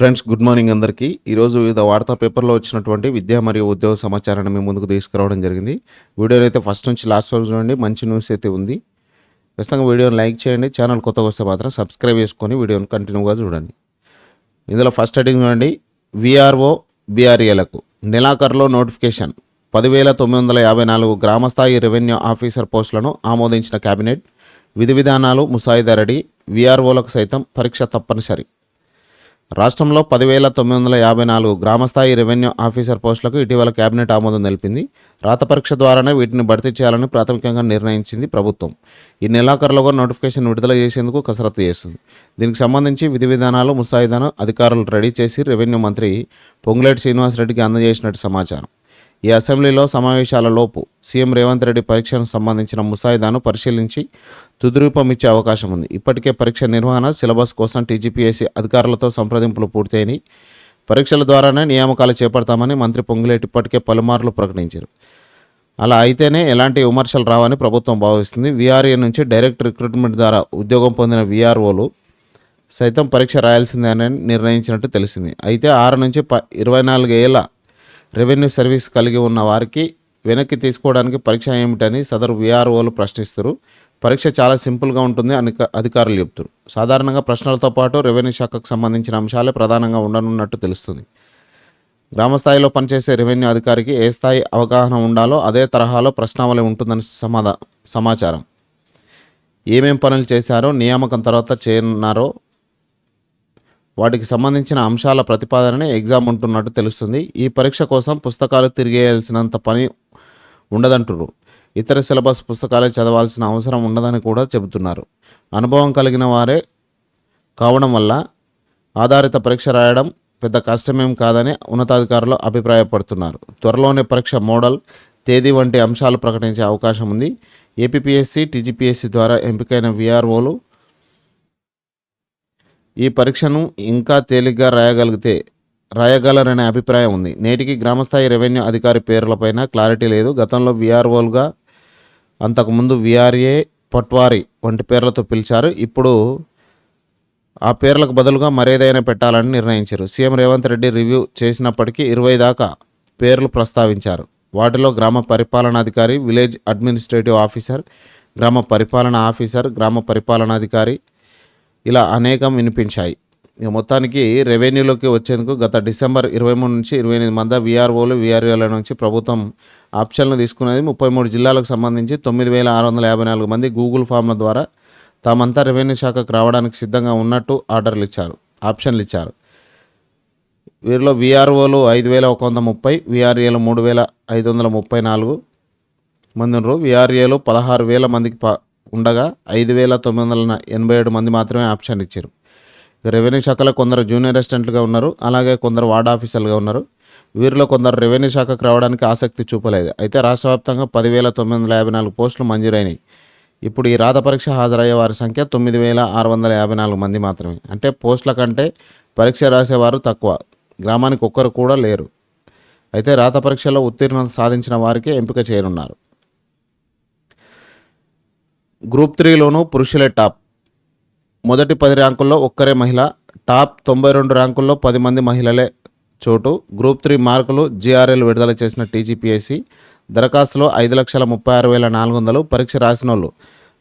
Friends good morning అందరికీ. ఈరోజు వివిధ వార్తా పేపర్లో వచ్చినటువంటి విద్య మరియు ఉద్యోగ సమాచారాన్ని మేము ముందుకు తీసుకురావడం జరిగింది. వీడియోని అయితే ఫస్ట్ నుంచి లాస్ట్ వరకు చూడండి మంచి న్యూస్ అయితే ఉంది. ఖచ్చితంగా వీడియోని లైక్ చేయండి ఛానల్ కొత్తగా వస్తే మాత్రం సబ్స్క్రైబ్ చేసుకొని వీడియోని కంటిన్యూగా చూడండి. ఇందులో ఫస్ట్ హెడింగ్ చూడండి విఆర్ఓ బీఆర్ఏలకు నెలాఖరులో నోటిఫికేషన్ పదివేల తొమ్మిది వందల యాభై నాలుగు గ్రామస్థాయి రెవెన్యూ ఆఫీసర్ పోస్టులను ఆమోదించిన కేబినెట్ విధి విధానాలు ముసాయిదా రెడీ విఆర్ఓలకు సైతం పరీక్ష తప్పనిసరి. రాష్ట్రంలో పదివేల తొమ్మిది వందల యాభై నాలుగు గ్రామస్థాయి రెవెన్యూ ఆఫీసర్ పోస్టులకు ఇటీవల కేబినెట్ ఆమోదం తెలిపింది. రాత పరీక్ష ద్వారానే వీటిని భర్తీ చేయాలని ప్రాథమికంగా నిర్ణయించింది ప్రభుత్వం. ఈ నెలాఖరులోగా నోటిఫికేషన్ విడుదల చేసేందుకు కసరత్తు చేస్తుంది. దీనికి సంబంధించి విధి విధానాలు ముసాయిదాను అధికారులు రెడీ చేసి రెవెన్యూ మంత్రి పొంగులేటి శ్రీనివాసరెడ్డికి అందజేసినట్టు సమాచారం. ఈ అసెంబ్లీలో సమావేశాలలోపు సీఎం రేవంత్ రెడ్డి పరీక్షకు సంబంధించిన ముసాయిదాను పరిశీలించి తుదిరూపం ఇచ్చే అవకాశం ఉంది. ఇప్పటికే పరీక్ష నిర్వహణ సిలబస్ కోసం టీజీపీఎస్సీ అధికారులతో సంప్రదింపులు పూర్తయినాయి. పరీక్షల ద్వారానే నియామకాలు చేపడతామని మంత్రి పొంగులేటి ఇప్పటికే పలుమార్లు ప్రకటించారు. అలా అయితేనే ఎలాంటి విమర్శలు రావని ప్రభుత్వం భావిస్తుంది. వీఆర్ఏ నుంచి డైరెక్ట్ రిక్రూట్మెంట్ ద్వారా ఉద్యోగం పొందిన వీఆర్ఓలు సైతం పరీక్ష రాయాల్సిందేనని నిర్ణయించినట్టు తెలిసింది. అయితే ఆరు నుంచి ప ఇరవై నాలుగు ఏళ్ళ రెవెన్యూ సర్వీస్ కలిగి ఉన్న వారికి వెనక్కి తీసుకోవడానికి పరీక్ష ఏమిటని సదరు విఆర్ఓలు ప్రశ్నిస్తారు. పరీక్ష చాలా సింపుల్గా ఉంటుంది అని అధికారులు చెప్తారు సాధారణంగా ప్రశ్నలతో పాటు రెవెన్యూ శాఖకు సంబంధించిన అంశాలే ప్రధానంగా ఉండనున్నట్టు తెలుస్తుంది. గ్రామ స్థాయిలో పనిచేసే రెవెన్యూ అధికారికి ఏ స్థాయి అవగాహన ఉండాలో అదే తరహాలో ప్రశ్నావళి ఉంటుందని సమాధా సమాచారం. ఏమేం పనులు చేశారో నియామకం తర్వాత చేయనున్నారో వాటికి సంబంధించిన అంశాల ప్రతిపాదననే ఎగ్జామ్ ఉంటున్నట్టు తెలుస్తుంది. ఈ పరీక్ష కోసం పుస్తకాలు తిరిగేయాల్సినంత పని ఉండదంటురు ఇతర సిలబస్ పుస్తకాలే చదవాల్సిన అవసరం ఉండదని కూడా చెబుతున్నారు. అనుభవం కలిగిన వారే కావడం వల్ల ఆధారిత పరీక్ష రాయడం పెద్ద కష్టమేం కాదని ఉన్నతాధికారులు అభిప్రాయపడుతున్నారు. త్వరలోనే పరీక్ష మోడల్ తేదీ వంటి అంశాలు ప్రకటించే అవకాశం ఉంది. ఏపీపీఎస్సీ టీజీపీఎస్సీ ద్వారా ఎంపికైన విఆర్ఓలు ఈ పరీక్షను ఇంకా తేలిగ్గా రాయగలిగితే రాయగలరనే అభిప్రాయం ఉంది. నేటికి గ్రామస్థాయి రెవెన్యూ అధికారి పేర్లపైన క్లారిటీ లేదు. గతంలో విఆర్ఓలుగా అంతకుముందు విఆర్ఏ పట్వారి వంటి పేర్లతో పిలిచారు. ఇప్పుడు ఆ పేర్లకు బదులుగా మరేదైనా పెట్టాలని నిర్ణయించారు. సీఎం రేవంత్ రెడ్డి రివ్యూ చేసినప్పటికీ ఇరవై దాకా పేర్లు ప్రస్తావించారు. వాటిలో గ్రామ పరిపాలనాధికారి విలేజ్ అడ్మినిస్ట్రేటివ్ ఆఫీసర్ గ్రామ పరిపాలన ఆఫీసర్ గ్రామ పరిపాలనాధికారి ఇలా అనేకం వినిపించాయి. ఇక మొత్తానికి రెవెన్యూలోకి వచ్చేందుకు గత డిసెంబర్ ఇరవై మూడు నుంచి ఇరవై ఎనిమిది మంది విఆర్ఓలు విఆర్ఓల నుంచి ప్రభుత్వం ఆప్షన్లు తీసుకునేది ముప్పై మూడు జిల్లాలకు సంబంధించి తొమ్మిది వేల ఆరు వందల యాభై నాలుగు మంది గూగుల్ ఫామ్ల ద్వారా తామంతా రెవెన్యూ శాఖకు రావడానికి సిద్ధంగా ఉన్నట్టు ఆర్డర్లు ఇచ్చారు ఆప్షన్లు ఇచ్చారు. వీరిలో విఆర్ఓలు ఐదు వేల ఒక వంద ముప్పై విఆర్ఏలు మూడు వేల ఐదు వందల ముప్పై నాలుగు మంది ఉన్నారు. విఆర్ఏలు పదహారు వేల మందికి ప ఉండగా ఐదు వేల తొమ్మిది వందల ఎనభై ఏడు మంది మాత్రమే ఆప్షన్ ఇచ్చారు. రెవెన్యూ శాఖలో కొందరు జూనియర్ అసిస్టెంట్లుగా ఉన్నారు. అలాగే కొందరు వార్డ్ ఆఫీసర్లుగా ఉన్నారు. వీరిలో కొందరు రెవెన్యూ శాఖకు రావడానికి ఆసక్తి చూపలేదు. అయితే రాష్ట్ర వ్యాప్తంగా పదివేల తొమ్మిది వందల యాభై నాలుగు పోస్టులు మంజూరైనాయి. ఇప్పుడు ఈ రాత పరీక్ష హాజరయ్యే వారి సంఖ్య తొమ్మిది వేల ఆరు వందల యాభై నాలుగు మంది మాత్రమే. అంటే పోస్టుల కంటే పరీక్ష రాసేవారు తక్కువ. గ్రామానికి ఒక్కరు కూడా లేరు. అయితే రాత పరీక్షలో ఉత్తీర్ణత సాధించిన వారికే ఎంపిక చేయనున్నారు. గ్రూప్ త్రీలోనూ పురుషులే టాప్. మొదటి పది ర్యాంకుల్లో ఒక్కరే మహిళ. టాప్ తొంభై రెండు ర్యాంకుల్లో పది మంది మహిళలే చోటు. గ్రూప్ త్రీ మార్కులు జిఆర్ఎల్ విడుదల చేసిన టీజీపీఎస్సీ దరఖాస్తులో ఐదు లక్షల ముప్పై ఆరు వేల నాలుగు వందలు పరీక్ష రాసిన వాళ్ళు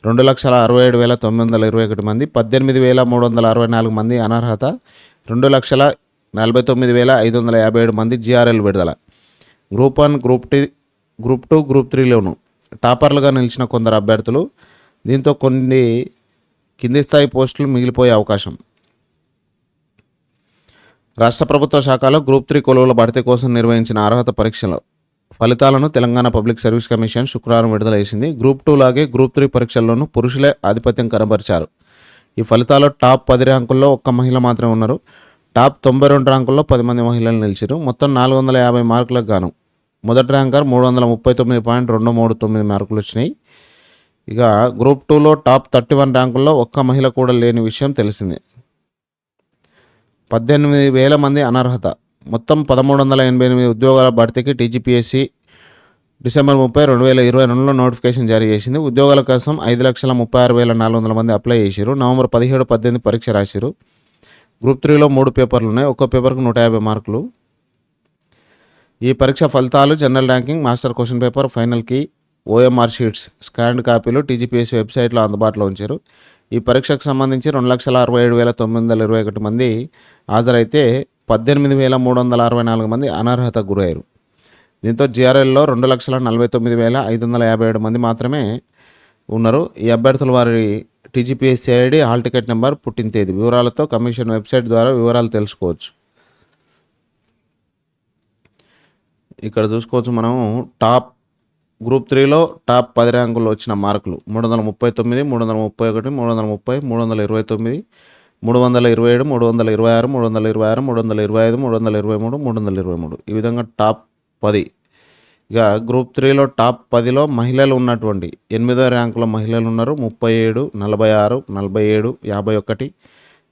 రెండు లక్షల అరవై ఏడు వేల తొమ్మిది వందల ఇరవై ఒకటి మంది. పద్దెనిమిది వేల మూడు వందల అరవై నాలుగు మంది అనర్హత. రెండు లక్షల నలభై తొమ్మిది వేల ఐదు వందల యాభై ఏడు మంది జిఆర్ఎల్ విడుదల. Group one group T group two group త్రీలోను. టాపర్లుగా నిలిచిన కొందరు అభ్యర్థులు దీంతో కొన్ని కింది స్థాయి పోస్టులు మిగిలిపోయే అవకాశం. రాష్ట్ర ప్రభుత్వ శాఖలో గ్రూప్ త్రీ కొలువుల భర్తీ కోసం నిర్వహించిన అర్హత పరీక్షల ఫలితాలను తెలంగాణ పబ్లిక్ సర్వీస్ కమిషన్ శుక్రవారం విడుదల చేసింది. గ్రూప్ టూ లాగే గ్రూప్ త్రీ పరీక్షల్లోనూ పురుషులే ఆధిపత్యం కనబరిచారు. ఈ ఫలితాల్లో టాప్ పది ర్యాంకుల్లో ఒక్క మహిళ మాత్రమే ఉన్నారు. టాప్ తొంభై రెండు ర్యాంకుల్లో పది మంది మహిళలు నిలిచారు. మొత్తం నాలుగు వందల యాభై మార్కులకు గాను. మొదటి ర్యాంకర్ మూడు వందల ముప్పై తొమ్మిది పాయింట్ రెండు మూడు తొమ్మిది మార్కులు వచ్చినాయి. ఇక గ్రూప్ టూలో టాప్ థర్టీ వన్ ర్యాంకుల్లో ఒక్క మహిళ కూడా లేని విషయం తెలిసిందే. పద్దెనిమిది వేల మంది అనర్హత. మొత్తం పదమూడు వందల ఎనభై ఎనిమిది ఉద్యోగాల భర్తీకి టీజీపీఎస్సీ డిసెంబర్ ముప్పై రెండు వేల ఇరవై రెండులో నోటిఫికేషన్ జారీ చేసింది. ఉద్యోగాల కోసం ఐదు లక్షల ముప్పై ఆరు వేల నాలుగు వందల మంది అప్లై చేశారు నవంబర్ పదిహేడు పద్దెనిమిది పరీక్ష రాశారు గ్రూప్ త్రీలో మూడు పేపర్లు ఉన్నాయి ఒక్కో పేపర్కు నూట యాభై మార్కులు. ఈ పరీక్ష ఫలితాలు general ranking master question paper ఫైనల్కి ఓఎంఆర్ షీట్స్ స్కాన్డ్ కాపీలు టీజీపీఎస్ వెబ్సైట్లో అందుబాటులో ఉంచారు. ఈ పరీక్షకు సంబంధించి రెండు లక్షల అరవై ఏడు వేల తొమ్మిది వందల ఇరవై ఒకటి మంది హాజరైతే పద్దెనిమిది వేల మూడు వందల అరవై నాలుగు మంది అనర్హతకు గురయ్యారు. దీంతో జిఆర్ఎల్లో రెండు లక్షల నలభై తొమ్మిది వేల ఐదు వందల యాభై ఏడు మంది మాత్రమే ఉన్నారు. ఈ అభ్యర్థుల వారి TGPS ID hall ticket number పుట్టిన తేదీ వివరాలతో కమిషన్ వెబ్సైట్ ద్వారా వివరాలు తెలుసుకోవచ్చు. ఇక్కడ చూసుకోవచ్చు మనం టాప్ గ్రూప్ త్రీలో టాప్ పది ర్యాంకుల్లో వచ్చిన మార్కులు మూడు వందల ముప్పై తొమ్మిది మూడు వందల ముప్పై ఒకటి మూడు వందల ముప్పై మూడు వందల ఇరవై తొమ్మిది మూడు వందల ఇరవై ఏడు మూడు వందల ఇరవై ఆరు మూడు వందల ఇరవై ఆరు మూడు వందల ఇరవై ఐదు మూడు వందల ఇరవై మూడు మూడు వందల ఇరవై మూడు ఈ విధంగా టాప్ పది. ఇక గ్రూప్ త్రీలో టాప్ పదిలో మహిళలు ఉన్నటువంటి ఎనిమిదో ర్యాంకులో మహిళలు ఉన్నారు. ముప్పై ఏడు నలభై ఆరు నలభై ఏడు యాభై ఒకటి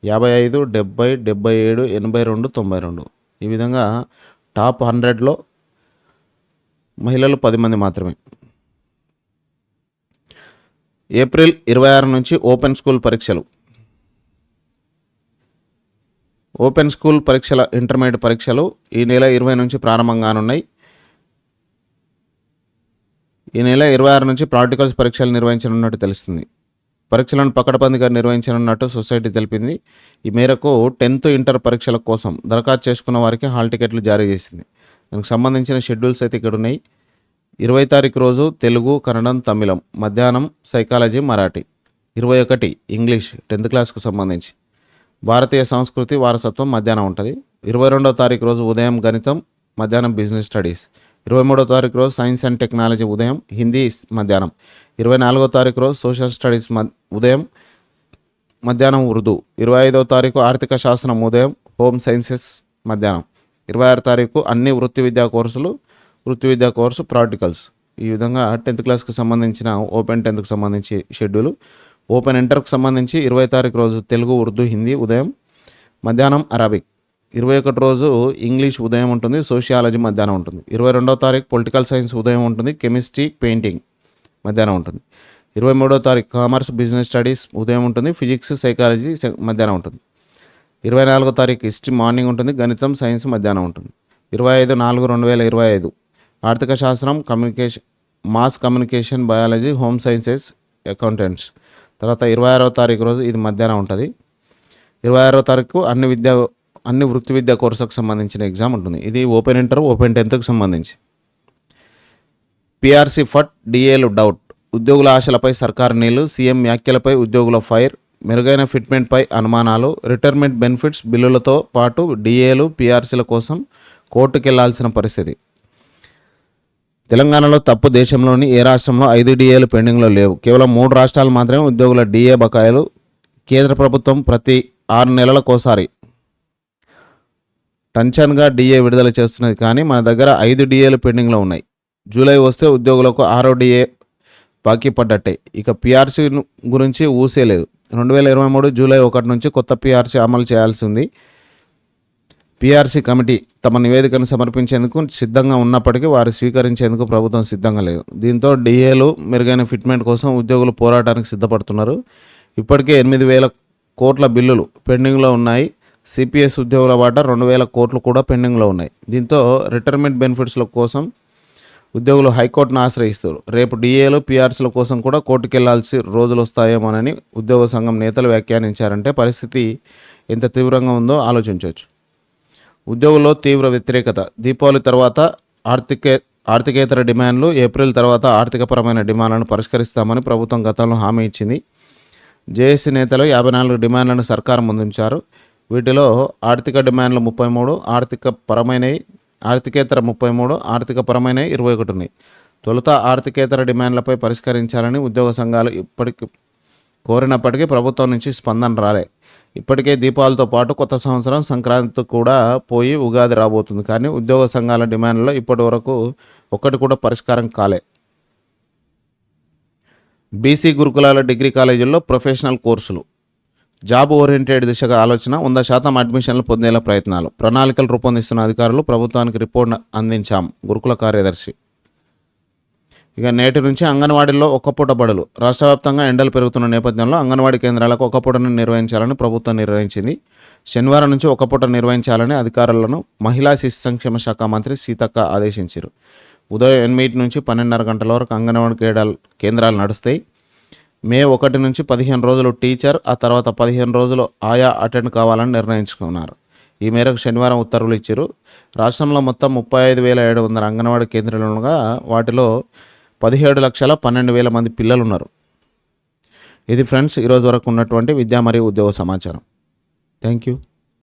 యాభై ఐదు డెబ్బై డెబ్బై ఏడు ఎనభై రెండు తొంభై రెండు ఈ విధంగా టాప్ హండ్రెడ్లో మహిళలు పది మంది మాత్రమే. ఏప్రిల్ ఇరవై ఆరు నుంచి ఓపెన్ స్కూల్ పరీక్షలు. ఓపెన్ స్కూల్ పరీక్షల ఇంటర్మీడియట్ పరీక్షలు ఈ నెల ఇరవై నుంచి ప్రారంభం కానున్నాయి. ఈ నెల ఇరవై ఆరు నుంచి ప్రాక్టికల్స్ పరీక్షలు నిర్వహించనున్నట్టు తెలుస్తుంది. పరీక్షలను పకడబందిగా నిర్వహించనున్నట్టు సొసైటీ తెలిపింది. ఈ మేరకు టెన్త్ ఇంటర్ పరీక్షల కోసం దరఖాస్తు చేసుకున్న వారికి హాల్ టికెట్లు జారీ చేసింది. దానికి సంబంధించిన షెడ్యూల్స్ అయితే ఇక్కడ ఉన్నాయి. ఇరవై తారీఖు రోజు తెలుగు కన్నడం తమిళం మధ్యాహ్నం సైకాలజీ మరాఠీ. ఇరవై ఒకటి ఇంగ్లీష్ టెన్త్ క్లాస్కు సంబంధించి. భారతీయ సంస్కృతి వారసత్వం మధ్యాహ్నం ఉంటుంది. ఇరవై రెండవ తారీఖు రోజు ఉదయం గణితం మధ్యాహ్నం బిజినెస్ స్టడీస్ ఇరవై మూడో తారీఖు రోజు సైన్స్ అండ్ టెక్నాలజీ ఉదయం హిందీ మధ్యాహ్నం. ఇరవై నాలుగో తారీఖు రోజు సోషల్ స్టడీస్ ఉదయం మధ్యాహ్నం ఉర్దూ. ఇరవై ఐదవ తారీఖు ఆర్థిక శాస్త్రం ఉదయం హోమ్ సైన్సెస్ మధ్యాహ్నం. ఇరవై ఆరు తారీఖు అన్ని వృత్తి విద్యా కోర్సులు వృత్తి విద్యా కోర్సు ప్రాక్టికల్స్. ఈ విధంగా టెన్త్ క్లాస్కి సంబంధించిన ఓపెన్ టెన్త్కి సంబంధించి షెడ్యూల్. ఓపెన్ ఇంటర్కి సంబంధించి ఇరవై తారీఖు రోజు తెలుగు ఉర్దూ హిందీ ఉదయం మధ్యాహ్నం అరబిక్. ఇరవై ఒకటి రోజు ఇంగ్లీష్ ఉదయం ఉంటుంది సోషియాలజీ మధ్యాహ్నం ఉంటుంది. ఇరవై రెండో తారీఖు పొలిటికల్ సైన్స్ ఉదయం ఉంటుంది కెమిస్ట్రీ పెయింటింగ్ మధ్యాహ్నం ఉంటుంది. ఇరవై మూడో తారీఖు కామర్స్ బిజినెస్ స్టడీస్ ఉదయం ఉంటుంది ఫిజిక్స్ సైకాలజీ మధ్యాహ్నం ఉంటుంది. ఇరవై నాలుగో తారీఖు హిస్టరీ మార్నింగ్ ఉంటుంది గణితం సైన్స్ మధ్యాహ్నం ఉంటుంది. ఇరవై ఐదు నాలుగు రెండు వేల ఇరవై ఐదు. ఆర్థిక శాస్త్రం communication mass communication biology home sciences accountants. తర్వాత ఇరవై ఆరో తారీఖు రోజు ఇది మధ్యాహ్నం ఉంటుంది. ఇరవై ఆరో తారీఖు అన్ని విద్యా అన్ని వృత్తి విద్యా కోర్సులకు సంబంధించిన ఎగ్జామ్ ఉంటుంది. ఇది ఓపెన్ ఇంటర్ ఓపెన్ టెన్త్కు సంబంధించి. పిఆర్సీ ఫట్ డిఏలు డౌట్. ఉద్యోగుల ఆశలపై సర్కారు నీళ్ళు సీఎం వ్యాఖ్యలపై ఉద్యోగుల ఫైర్ మెరుగైన ఫిట్మెంట్పై అనుమానాలు రిటైర్మెంట్ బెనిఫిట్స్ బిల్లులతో పాటు డిఏలు పీఆర్సీల కోసం కోర్టుకెళ్ళాల్సిన పరిస్థితి. తెలంగాణలో తప్పు దేశంలోని ఏ రాష్ట్రంలో ఐదు డిఏలు పెండింగ్లో లేవు. కేవలం మూడు రాష్ట్రాలు మాత్రమే ఉద్యోగుల డిఏ బకాయిలు కేంద్ర ప్రభుత్వం ప్రతి ఆరు నెలలకోసారి టెన్షన్గా డిఏ విడుదల చేస్తున్నది. కానీ మన దగ్గర ఐదు డిఏలు పెండింగ్లో ఉన్నాయి. జూలై వస్తే ఉద్యోగులకు ఆరో డిఏ బాకీ పడ్డట్టే ఇక పిఆర్సీ గురించి ఊసేలేదు రెండు వేల ఇరవై మూడు జూలై ఒకటి నుంచి కొత్త పిఆర్సీ అమలు చేయాల్సి ఉంది. పిఆర్సీ కమిటీ తమ నివేదికను సమర్పించేందుకు సిద్ధంగా ఉన్నప్పటికీ వారు స్వీకరించేందుకు ప్రభుత్వం సిద్ధంగా లేదు. దీంతో డిఏలు మెరుగైన ఫిట్మెంట్ కోసం ఉద్యోగులు పోరాటానికి సిద్ధపడుతున్నారు. ఇప్పటికే ఎనిమిది వేల కోట్ల బిల్లులు పెండింగ్లో ఉన్నాయి. సిపిఎస్ ఉద్యోగుల వాటా రెండు వేల కోట్లు కూడా పెండింగ్లో ఉన్నాయి. దీంతో రిటైర్మెంట్ బెనిఫిట్స్ల కోసం ఉద్యోగులు హైకోర్టును ఆశ్రయిస్తారు. రేపు డిఏలు పీఆర్సీల కోసం కూడా కోర్టుకెళ్ళాల్సి రోజులు వస్తాయేమోనని ఉద్యోగ సంఘం నేతలు వ్యాఖ్యానించారంటే పరిస్థితి ఎంత తీవ్రంగా ఉందో ఆలోచించవచ్చు ఉద్యోగుల్లో తీవ్ర వ్యతిరేకత. దీపావళి తర్వాత ఆర్థిక ఆర్థికేతర డిమాండ్లు ఏప్రిల్ తర్వాత ఆర్థికపరమైన డిమాండ్లను పరిష్కరిస్తామని ప్రభుత్వం గతంలో హామీ ఇచ్చింది. జేఏసీ నేతలు యాభై నాలుగు డిమాండ్లను సర్కారు ముందుంచారు. వీటిలో ఆర్థిక డిమాండ్లు ముప్పై మూడు ఆర్థిక పరమైనవి ఆర్థికేతర ముప్పై మూడు ఆర్థికపరమైన ఇరవై ఒకటి ఉన్నాయి. తొలుత ఆర్థికేతర డిమాండ్లపై పరిష్కరించాలని ఉద్యోగ సంఘాలు ఇప్పటికి కోరినప్పటికీ ప్రభుత్వం నుంచి స్పందన రాలే. ఇప్పటికే దీపావళితో పాటు కొత్త సంవత్సరం సంక్రాంతి కూడా పోయి ఉగాది రాబోతుంది. కానీ ఉద్యోగ సంఘాల డిమాండ్లో ఇప్పటి వరకు ఒక్కటి కూడా పరిష్కారం కాలే. బీసీ గురుకులాల డిగ్రీ కాలేజీల్లో ప్రొఫెషనల్ కోర్సులు. జాబ్ ఓరియంటెడ్ దిశగా ఆలోచన వంద శాతం అడ్మిషన్లు పొందేలా ప్రయత్నాలు. ప్రణాళికలు రూపొందిస్తున్న అధికారులు ప్రభుత్వానికి రిపోర్ట్ అందించాం. గురుకుల కార్యదర్శి. ఇక నేటి నుంచి అంగన్వాడీల్లో ఒక పూట బడులు. రాష్ట్ర వ్యాప్తంగా ఎండలు పెరుగుతున్న నేపథ్యంలో అంగన్వాడీ కేంద్రాలకు ఒక పూటను నిర్వహించాలని ప్రభుత్వం నిర్ణయించింది. శనివారం నుంచి ఒక పూట నిర్వహించాలని అధికారులను మహిళా శిశు సంక్షేమ శాఖ మంత్రి సీతక్క ఆదేశించారు. ఉదయం ఎనిమిది నుంచి పన్నెండున్నర గంటల వరకు అంగన్వాడీ కేంద్రాలు నడుస్తాయి. మే ఒకటి నుంచి పదిహేను రోజులు టీచర్ ఆ తర్వాత పదిహేను రోజులు ఆయా అటెండ్ కావాలని నిర్ణయించుకున్నారు. ఈ మేరకు శనివారం ఉత్తర్వులు ఇచ్చారు. రాష్ట్రంలో మొత్తం ముప్పై ఐదు వేల ఏడు వందల అంగన్వాడీ కేంద్రాలుగా ఉండగా వాటిలో పదిహేడు లక్షల పన్నెండు వేల మంది పిల్లలు ఉన్నారు ఇది ఫ్రెండ్స్ ఈరోజు వరకు ఉన్నటువంటి విద్యా మరియు ఉద్యోగ సమాచారం. Thank you.